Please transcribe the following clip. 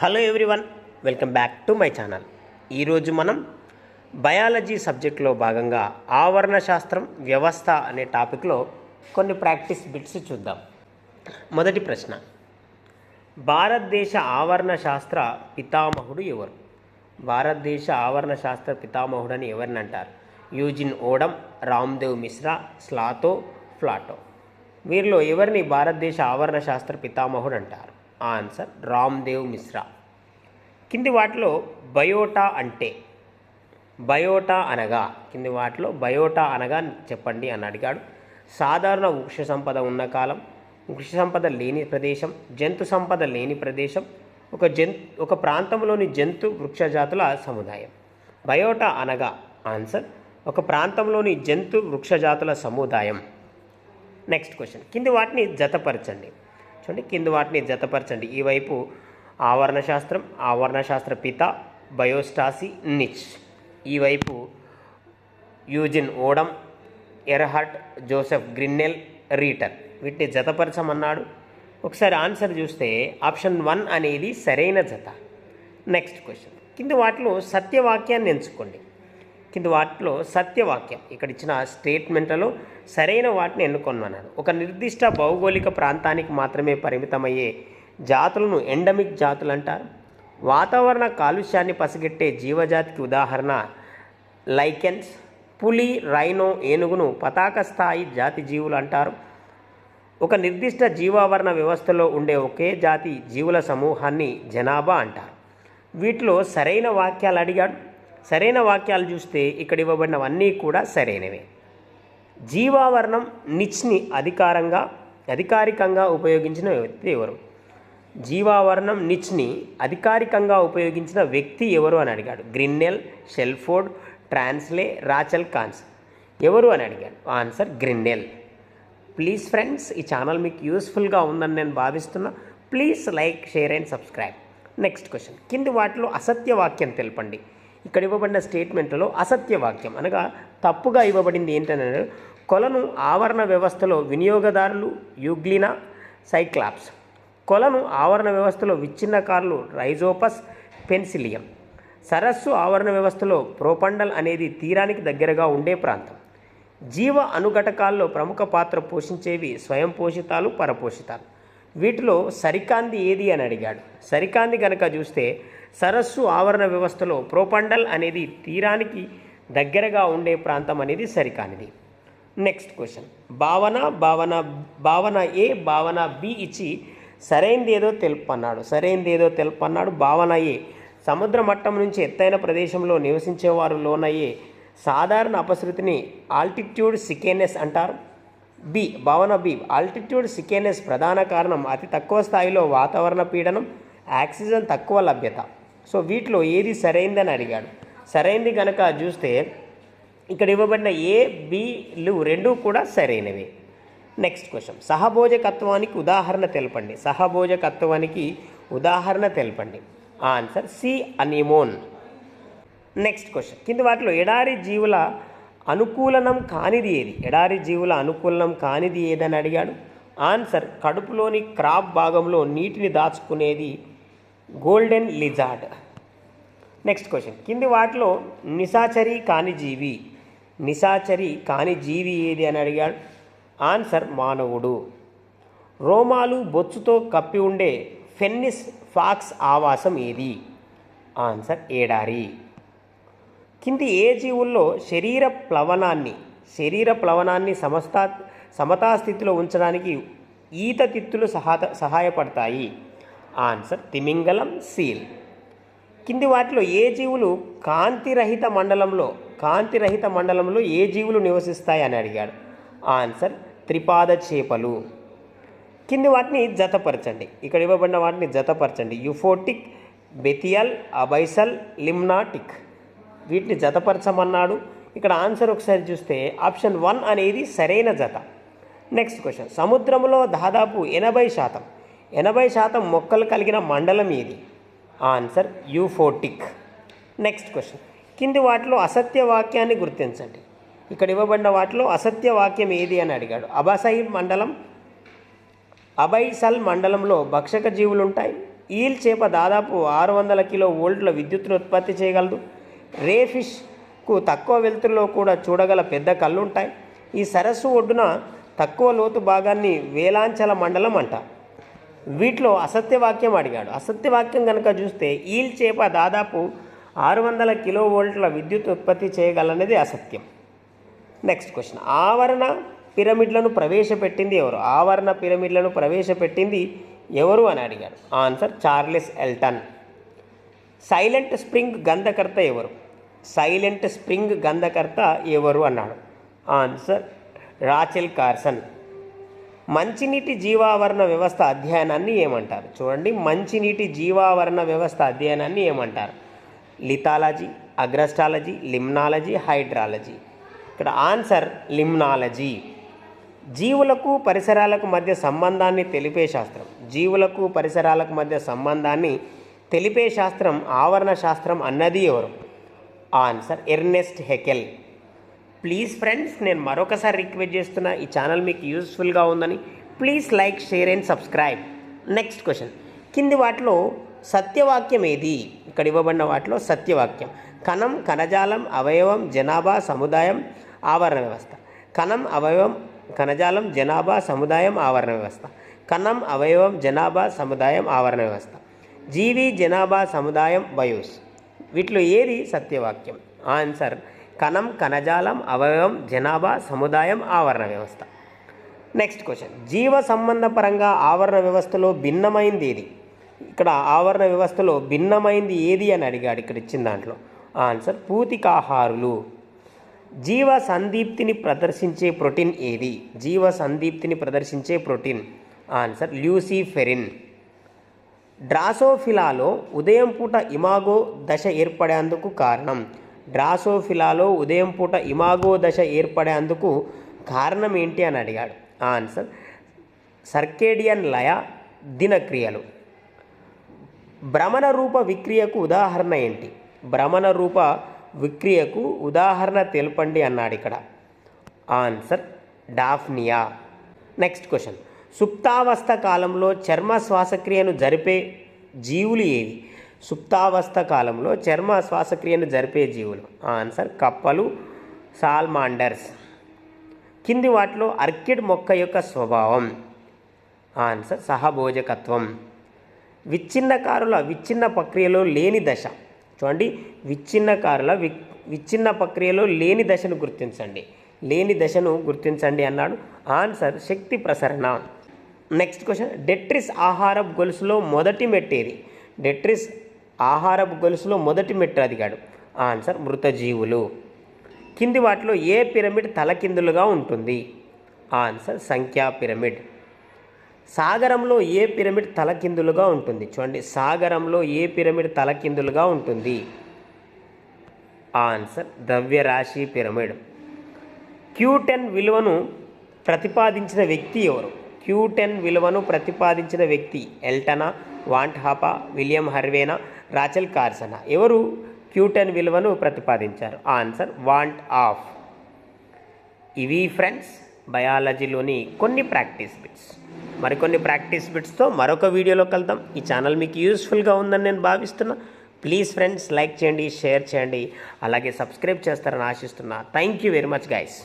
Hello everyone welcome back to my channel. ఈరోజు మనం biology సబ్జెక్ట్లో భాగంగా ఆవరణ శాస్త్రం వ్యవస్థ అనే టాపిక్లో కొన్ని ప్రాక్టీస్ బిట్స్ చూద్దాం. మొదటి ప్రశ్న. భారతదేశ ఆవరణ శాస్త్ర పితామహుడు ఎవరు? భారతదేశ ఆవరణ శాస్త్ర పితామహుడు అని ఎవరిని అంటారు? యూజిన్ ఓడం రామ్దేవ్ మిశ్రా స్లాతో ఫ్లాటో. వీరిలో ఎవరిని భారతదేశ ఆవరణ శాస్త్ర పితామహుడు అంటారు? ఆన్సర్ రామ్దేవ్ మిశ్రా. కింది వాటిలో బయోటా అంటే బయోటా అనగా కింది వాటిలో బయోటా అనగా చెప్పండి అని అడిగాడు. సాధారణ వృక్ష సంపద ఉన్న కాలం వృక్ష సంపద లేని ప్రదేశం జంతు సంపద లేని ప్రదేశం ఒక జన్ ఒక ప్రాంతంలోని జంతు వృక్ష జాతుల సముదాయం. బయోటా అనగా ఆన్సర్ ఒక ప్రాంతంలోని జంతు వృక్ష జాతుల సముదాయం. Next question. కింది వాటిని జతపరచండి. చూడండి కింద వాటిని జతపరచండి. ఈ వైపు ఆవరణ శాస్త్రం ఆవరణ శాస్త్ర పిత బయోస్టాసి నిచ్. ఈ వైపు యూజిన్ ఓడమ్ ఎర్హర్ట్ జోసెఫ్ గ్రిన్నెల్ రీటర్. వీటిని జతపరచమన్నాడు. ఒకసారి ఆన్సర్ చూస్తే ఆప్షన్ వన్ అనేది సరైన జత. Next question. కింద వాటిలో సత్యవాక్యాన్ని ఎంచుకోండి. కింద వాటిలో సత్యవాక్యం. ఇక్కడ ఇచ్చిన స్టేట్మెంట్లలో సరైన వాటిని ఎన్నుకొనమన్నాడు ఒక నిర్దిష్ట భౌగోళిక ప్రాంతానికి మాత్రమే పరిమితమయ్యే జాతులను ఎండమిక్ జాతులు అంటారు. వాతావరణ కాలుష్యాన్ని పసిగట్టే జీవజాతికి ఉదాహరణ లైకెన్స్ పులి రైనో ఏనుగును పతాక స్థాయి జాతి జీవులు అంటారు. ఒక నిర్దిష్ట జీవావరణ వ్యవస్థలో ఉండే ఒకే జాతి జీవుల సమూహాన్ని జనాభా అంటారు. వీటిలో సరైన వాక్యాలు అడిగాడు. సరైన వాక్యాలు చూస్తే ఇక్కడ ఇవ్వబడినవన్నీ కూడా సరైనవే. జీవావరణం నిచ్ని అధికారంగా అధికారికంగా ఉపయోగించిన వ్యక్తి ఎవరు? జీవావరణం నిచ్ని అధికారికంగా ఉపయోగించిన వ్యక్తి ఎవరు అని అడిగాడు. Grinnell Shelford Tansley Rachel Carson. ఎవరు అని అడిగాడు. Answer Grinnell. ప్లీజ్ ఫ్రెండ్స్ ఈ ఛానల్ మీకు యూస్ఫుల్గా ఉందని నేను భావిస్తున్నా. Please like share and subscribe. Next question. కింది వాటిలో అసత్య వాక్యం తెలపండి. ఇక్కడ ఇవ్వబడిన స్టేట్మెంట్లో అసత్య వాక్యం అనగా తప్పుగా ఇవ్వబడింది ఏంటంటే కొలను ఆవరణ వ్యవస్థలో వినియోగదారులు యూగ్లినా సైక్లాప్స్. కొలను ఆవరణ వ్యవస్థలో విచ్ఛిన్నకారులు రైజోపస్ పెన్సిలియం. సరస్సు ఆవరణ వ్యవస్థలో ప్రోపండల్ అనేది తీరానికి దగ్గరగా ఉండే ప్రాంతం. జీవ అనుఘటకాల్లో ప్రముఖ పాత్ర పోషించేవి స్వయం పోషితాలు పరపోషితాలు. వీటిలో సరికాంది ఏది అని అడిగాడు. సరికాంది కనుక చూస్తే సరస్సు ఆవరణ వ్యవస్థలో ప్రోపండల్ అనేది తీరానికి దగ్గరగా ఉండే ప్రాంతం అనేది సరికానిది. నెక్స్ట్ క్వశ్చన్ భావన భావన భావన ఏ భావన బి ఇచ్చి సరైనది ఏదో తెలుపన్నాడు. సరైనది ఏదో తెలుపన్నాడు. భావన ఏ. సముద్ర మట్టం నుంచి ఎత్తైన ప్రదేశంలో నివసించేవారు లోనయ్యే సాధారణ అపశృతిని ఆల్టిట్యూడ్ సికేనెస్ అంటారు. బి. భావన బి. ఆల్టిట్యూడ్ సికేనెస్ ప్రధాన కారణం అతి తక్కువ స్థాయిలో వాతావరణ పీడనం ఆక్సిజన్ తక్కువ లభ్యత. సో వీటిలో ఏది సరైందని అడిగాడు. సరైంది కనుక చూస్తే ఇక్కడ ఇవ్వబడిన ఏ బిలు రెండు కూడా సరైనవి. నెక్స్ట్ క్వశ్చన్ సహభోజకత్వానికి ఉదాహరణ తెలపండి. సహభోజకత్వానికి ఉదాహరణ తెలపండి. Answer C anemone next question కింద వాటిలో ఎడారి జీవుల అనుకూలనం కానిది ఏది? ఎడారి జీవుల అనుకూలనం కానిది ఏదని అడిగాడు. ఆన్సర్ కడుపులోని క్రాప్ భాగంలో నీటిని దాచుకునేది గోల్డెన్ లిజార్డ్ నెక్స్ట్ క్వశ్చన్ కింది వాటిలో నిశాచరి కాని జీవి నిశాచరి కాని జీవి ఏది అని అడిగాడు? ఆన్సర్ మానవుడు. రోమాలు బొచ్చుతో కప్పి ఉండే ఫెన్నిస్ ఫాక్స్ ఆవాసం ఏది? ఆన్సర్ ఏడారి. కింది ఏ జీవుల్లో శరీర ప్లవనాన్ని శరీర ప్లవనాన్ని సమస్తా సమతాస్థితిలో ఉంచడానికి ఈత తిత్తులు సహా సహాయపడతాయి? ఆన్సర్ తిమింగలం సీల్. కింది వాటిలో ఏ జీవులు కాంతిరహిత మండలంలో కాంతిరహిత మండలంలో ఏ జీవులు నివసిస్తాయి అని అడిగాడు? ఆన్సర్ త్రిపాద చేపలు. కింది వాటిని జతపరచండి. ఇక్కడ ఇవ్వబడిన వాటిని జతపరచండి. యుఫోటిక్ బెతియల్ అబైసల్ లిమ్నాటిక్. వీటిని జతపరచమన్నాడు. ఇక్కడ ఆన్సర్ ఒకసారి చూస్తే ఆప్షన్ వన్ అనేది సరైన జత. Next question. సముద్రంలో దాదాపు ఎనభై శాతం ఎనభై శాతం మొక్కలు కలిగిన మండలం ఏది? Answer euphotic. Next question. కింది వాటిలో అసత్య వాక్యాన్ని గుర్తించండి. ఇక్కడ ఇవ్వబడిన వాటిలో అసత్య వాక్యం ఏది అని అడిగాడు. అబాసై మండలం అబైసల్ మండలంలో భక్షక జీవులు ఉంటాయి. ఈల్ చేప దాదాపు ఆరు వందల కిలో వోల్ట్ల విద్యుత్తును ఉత్పత్తి చేయగలదు. రేఫిష్కు తక్కువ వెలుతురులో కూడా చూడగల పెద్ద కళ్ళు ఉంటాయి ఈ సరస్సు ఒడ్డున తక్కువ లోతు భాగాన్ని వేలాంచల మండలం అంటారు వీటిలో అసత్యవాక్యం అడిగాడు. అసత్యవాక్యం కనుక చూస్తే ఈల్ చేప దాదాపు ఆరు వందల కిలో వోల్ట్ల విద్యుత్ ఉత్పత్తి చేయగలనేది అసత్యం. Next question. ఆవరణ పిరమిడ్లను ప్రవేశపెట్టింది ఎవరు? ఆవరణ పిరమిడ్లను ప్రవేశపెట్టింది ఎవరు అని అడిగాడు. Answer Charles Elton. Silent spring గంధకర్త ఎవరు? సైలెంట్ స్ప్రింగ్ గంధకర్త ఎవరు అన్నాడు. Answer Rachel Carson. మంచినీటి జీవావరణ వ్యవస్థ అధ్యయనాన్ని ఏమంటారు? చూడండి మంచినీటి జీవావరణ వ్యవస్థ అధ్యయనాన్ని ఏమంటారు? Lithology agrostology limnology hydrology. ఇక్కడ ఆన్సర్ లిమ్నాలజీ. జీవులకు పరిసరాలకు మధ్య సంబంధాన్ని తెలిపే శాస్త్రం. జీవులకు పరిసరాలకు మధ్య సంబంధాన్ని తెలిపే శాస్త్రం ఆవరణ శాస్త్రం అన్నది ఎవరు? Answer Ernest Haeckel. Please friends నేను మరొకసారి రిక్వెస్ట్ చేస్తున్నా ఈ ఛానల్ మీకు యూస్ఫుల్గా ఉందని. Please like share and subscribe next question కింది వాటిలో సత్యవాక్యం ఏది? ఇక్కడ ఇవ్వబడిన వాటిలో సత్యవాక్యం. కణం కణజాలం అవయవం జనాభా సముదాయం ఆవరణ వ్యవస్థ. కణం అవయవం కణజాలం జనాభా సముదాయం ఆవరణ వ్యవస్థ. కణం అవయవం జనాభా సముదాయం ఆవరణ వ్యవస్థ. జీవి జనాభా సముదాయం బయోస్ వీటిలో ఏది సత్యవాక్యం? ఆన్సర్ కణం కణజాలం అవయవం జనాభా సముదాయం ఆవరణ వ్యవస్థ. నెక్స్ట్ క్వశ్చన్ జీవ సంబంధ పరంగా ఆవరణ వ్యవస్థలో భిన్నమైంది ఏది? ఇక్కడ ఆవరణ వ్యవస్థలో భిన్నమైంది ఏది అని అడిగాడు ఇక్కడ ఇచ్చిన దాంట్లో. ఆన్సర్ పూతికాహారులు. జీవ సందీప్తిని ప్రదర్శించే ప్రోటీన్ ఏది? జీవ సందీప్తిని ప్రదర్శించే ప్రోటీన్. ఆన్సర్ ల్యూసిఫెరిన్ డ్రాసోఫిలాలో ఉదయం పూట ఇమాగో దశ ఏర్పడేందుకు కారణం. డ్రాసోఫిలాలో ఉదయం పూట ఇమాగో దశ ఏర్పడేందుకు కారణం ఏంటి అని అడిగాడు. ఆన్సర్ సర్కేడియన్ లయ దినక్రియలు. భ్రమణ రూప విక్రియకు ఉదాహరణ ఏంటి? భ్రమణ రూప విక్రియకు ఉదాహరణ తెలపండి అన్నాడు ఇక్కడ. Answer Daphnia. నెక్స్ట్ క్వశ్చన్ సుప్తావస్థ కాలంలో చర్మ శ్వాసక్రియను జరిపే జీవులు ఏవి? సుప్తావస్థ కాలంలో చర్మ శ్వాసక్రియను జరిపే జీవులు. ఆన్సర్ కప్పలు సాల్మాండర్స్. కింది వాటిలో అర్కిడ్ మొక్క యొక్క స్వభావం. ఆన్సర్ సహభోజకత్వం. విచ్ఛిన్నకారుల విచ్ఛిన్న ప్రక్రియలో లేని దశ. చూడండి విచ్ఛిన్నకారుల వి విచ్ఛిన్న ప్రక్రియలో లేని దశను గుర్తించండి. లేని దశను గుర్తించండి అన్నాడు. ఆన్సర్ శక్తి ప్రసరణ. Next question. డెట్రిస్ ఆహారపు గొలుసులో మొదటి మెట్టేది. డెట్రిస్ ఆహారపు గొలుసులో మొదటి మెట్టు అదిగాడు. ఆన్సర్ మృతజీవులు. కింది వాటిలో ఏ పిరమిడ్ తలకిందులుగా ఉంటుంది? ఆన్సర్ సంఖ్యా పిరమిడ్. సాగరంలో ఏ పిరమిడ్ తలకిందులుగా ఉంటుంది? చూడండి సాగరంలో ఏ పిరమిడ్ తలకిందులుగా ఉంటుంది? ఆన్సర్ ద్రవ్యరాశి పిరమిడ్. క్యూ టెన్ విలువను ప్రతిపాదించిన వ్యక్తి ఎవరు? క్యూ టెన్ విలువను ప్రతిపాదించిన వ్యక్తి ఎల్టనా వాంట్ హాపా విలియం హర్వేనా రాచల్ కార్సన. ఎవరు? క్యూటన్ విలువను ప్రతిపాదించారు. Answer van't Hoff. ఇవి ఫ్రెండ్స్ బయాలజీలోని కొన్ని ప్రాక్టీస్ బిట్స్. మరికొన్ని ప్రాక్టీస్ బిట్స్తో మరొక వీడియోలో కలుద్దాం. ఈ ఛానల్ మీకు యూస్ఫుల్గా ఉందని నేను భావిస్తున్నా. ప్లీజ్ ఫ్రెండ్స్ లైక్ చేయండి షేర్ చేయండి. అలాగే సబ్స్క్రైబ్ చేస్తారని ఆశిస్తున్నా. Thank you very much guys